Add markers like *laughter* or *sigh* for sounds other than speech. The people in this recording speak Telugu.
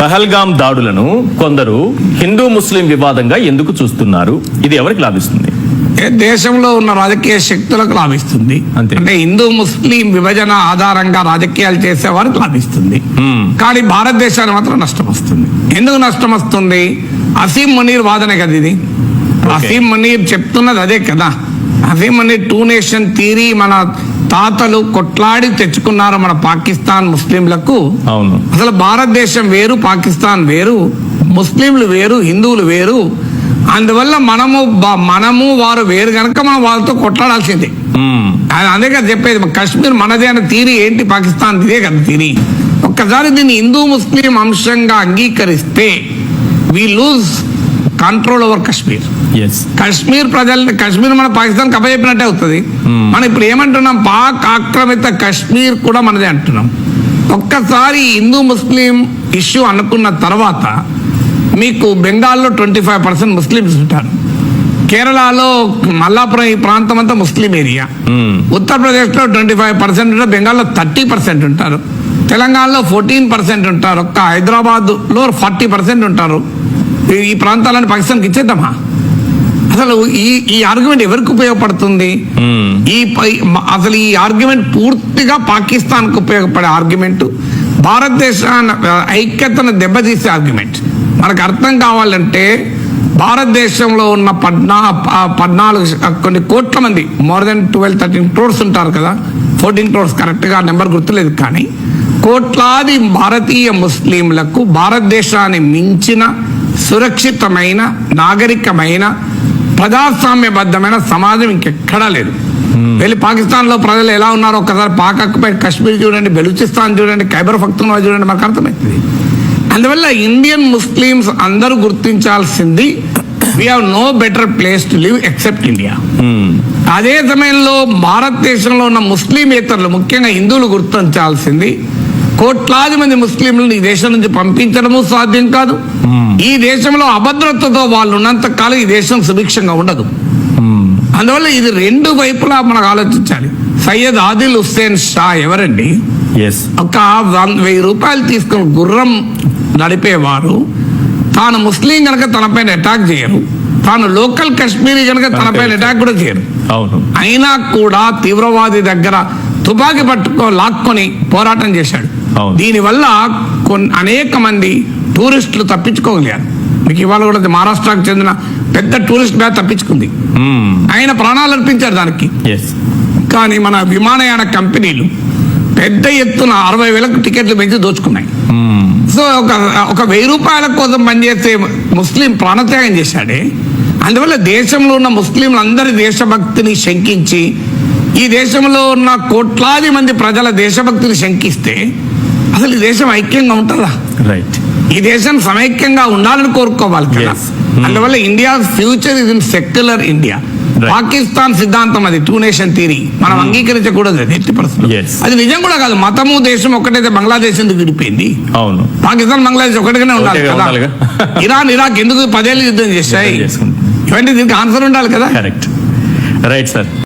పహల్గాం దాడులను కొందరు హిందూ ముస్లిం వివాదంగా ఎందుకు చూస్తున్నారు? ఇది ఎవరికి లాభిస్తుంది? దేశంలో ఉన్న రాజకీయ శక్తులకు లాభిస్తుంది. అంటే హిందూ ముస్లిం విభజన ఆధారంగా రాజకీయాలు చేసే వారికి లాభిస్తుంది. కానీ భారతదేశానికి మాత్రం నష్టం వస్తుంది. ఎందుకు నష్టం వస్తుంది? అసీం మునీర్ వాదన కదా ఇది. అసీం మునీర్ చెప్తున్నది అదే కదా. Asim Munir two nation theory మన తాతలు కొట్లాడి తెచ్చుకున్నారు మన పాకిస్తాన్ ముస్లింలకు. అవును. అసలు భారతదేశం వేరు పాకిస్తాన్ వేరు ముస్లింలు వేరు హిందువులు వేరు. అందువల్ల మనము మనము వారు వేరు కనుక మనం వాళ్ళతో కొట్లాడాల్సిందే. అదే కదా చెప్పేది కాశ్మీర్ మనదే అనే తీరి ఏంటి? పాకిస్తాన్ ఇదే కదా తీరి. ఒక్కసారి దీన్ని హిందూ ముస్లిం అంశంగా అంగీకరిస్తే we lose control over Kashmir Kashmir ప్రజల్ని కాశ్మీర్ మన పాకిస్తాన్ కప్పచెప్పినట్టే అవుతుంది. మనం ఇప్పుడు ఏమంటున్నాం? పాక్ ఆక్రమిత కాశ్మీర్ కూడా మనదే అంటున్నాం. ఒక్కసారి హిందూ ముస్లిం ఇష్యూ అనుకున్న తర్వాత మీకు బెంగాల్లో ట్వంటీ ఫైవ్ పర్సెంట్ ముస్లిమ్స్ ఉంటారు. కేరళలో మల్లాపురం ఈ ప్రాంతం అంతా ముస్లిం ఏరియా. మ్మ్. ఉత్తరప్రదేశ్లో ట్వంటీ ఫైవ్ పర్సెంట్ ఉంటారు బెంగాల్లో థర్టీ పర్సెంట్ ఉంటారు. తెలంగాణలో ఫోర్టీన్ పర్సెంట్ ఉంటారు. ఒక్క హైదరాబాద్లో ఫార్టీ పర్సెంట్ ఉంటారు. ఈ- ప్రాంతాలను పాకిస్తాన్కి ఇచ్చేద్దామా? అసలు ఈ ఈ ఆర్గ్యుమెంట్ ఎవరికి ఉపయోగపడుతుంది. ఈ అసలు ఈ ఆర్గ్యుమెంట్ పూర్తిగా పాకిస్తాన్కు ఉపయోగపడే ఆర్గ్యుమెంట్ భారతదేశాన్ని ఐక్యతను దెబ్బతీసే ఆర్గ్యుమెంట్ మనకు అర్థం కావాలంటే భారతదేశంలో ఉన్న పద్నా పద్నాలుగు కొన్ని కోట్ల మంది more than twelve thirteen crores ఉంటారు కదా? ఫోర్టీన్ క్రోర్స్ కరెక్ట్గా నెంబర్ గుర్తులేదు కానీ కోట్లాది భారతీయ ముస్లింలకు భారతదేశాన్ని మించిన సురక్షితమైన నాగరికమైన ప్రజాస్వామ్యబద్ధమైన సమాజం ఇంకెక్కడా లేదు. వెళ్ళి పాకిస్తాన్లో ప్రజలు ఎలా ఉన్నారో ఒక్కసారి పాకపై కాశ్మీర్ చూడండి బెలూచిస్తాన్ చూడండి ఖైబర్ పఖ్తూన్వా చూడండి మనకు అర్థమవుతుంది అందువల్ల ఇండియన్ ముస్లిమ్స్ అందరూ గుర్తించాల్సింది we have no better place to live except India అదే సమయంలో భారతదేశంలో ఉన్న ముస్లిమేతరులు ముఖ్యంగా హిందువులు గుర్తించాల్సింది కోట్లాది మంది ముస్లింలను ఈ దేశం నుంచి పంపించడము సాధ్యం కాదు. ఈ దేశంలో అభద్రతతో వాళ్ళు ఉన్నంత కాలం ఈ దేశం సుభిక్షంగా ఉండదు. అందువల్ల ఇది రెండు వైపులా మనకు ఆలోచించాలి. సయ్యద్ ఆదిల్ హుస్సేన్ షా ఎవరండి? ఒక వంద వెయ్యి రూపాయలు తీసుకుని గుర్రం నడిపేవారు. తాను ముస్లిం కనుక తనపైన అటాక్ చేయరు. తాను లోకల్ కాశ్మీరీ కనుక తనపైన అటాక్ కూడా చేయరు. అవును. అయినా కూడా తీవ్రవాది దగ్గర తుపాకీ పట్టుకో లాక్కొని పోరాటం చేశాడు. దీనివల్ల కొన్- అనేక మంది టూరిస్టులు తప్పించుకోగలిగారు. మీకు ఇవాళ కూడా మహారాష్ట్రకు చెందిన పెద్ద టూరిస్ట్ బ్యాచ్ తప్పించుకుంది. ఆయన ప్రాణాలు అర్పించారు దానికి. కానీ మన విమానయాన కంపెనీలు పెద్ద ఎత్తున అరవై వేలకు టికెట్లు పెంచి దోచుకున్నాయి. సో ఒక ఒక వెయ్యి రూపాయల కోసం పనిచేసే ముస్లిం ప్రాణత్యాగం చేశాడే. అందువల్ల దేశంలో ఉన్న ముస్లింలందరి దేశభక్తిని శంకించి ఈ దేశంలో ఉన్న కోట్లాది మంది ప్రజల దేశభక్తిని శంకిస్తే అసలు ఈ దేశం ఐక్యంగా ఉంటుందా? రైట్ ఈ దేశం సమైక్యంగా ఉండాలని కోరుకోవాలి కదా. Hmm. అందువల్ల India future is in secular India. Pakistan సిద్ధాంతం అది టూ నేషన్ థీరీ మనం అంగీకరించకూడదు అది ఎట్టి పరిస్థితుల్లో. Yes. అది నిజం కూడా కాదు మతము దేశం ఒకటైతే బంగ్లాదేశ్ ఎందుకు విడిపోయింది? అవును. పాకిస్తాన్ బంగ్లాదేశ్ ఒకటిగానే ఉండాలి కదా. *laughs* ఇరాన్ ఇరాక్ ఎందుకు పదేళ్ళు యుద్ధం చేశాయి? చేసుకుంది. ఇవన్నీ దీనికి ఆన్సర్ ఉండాలి కదా? Correct right sir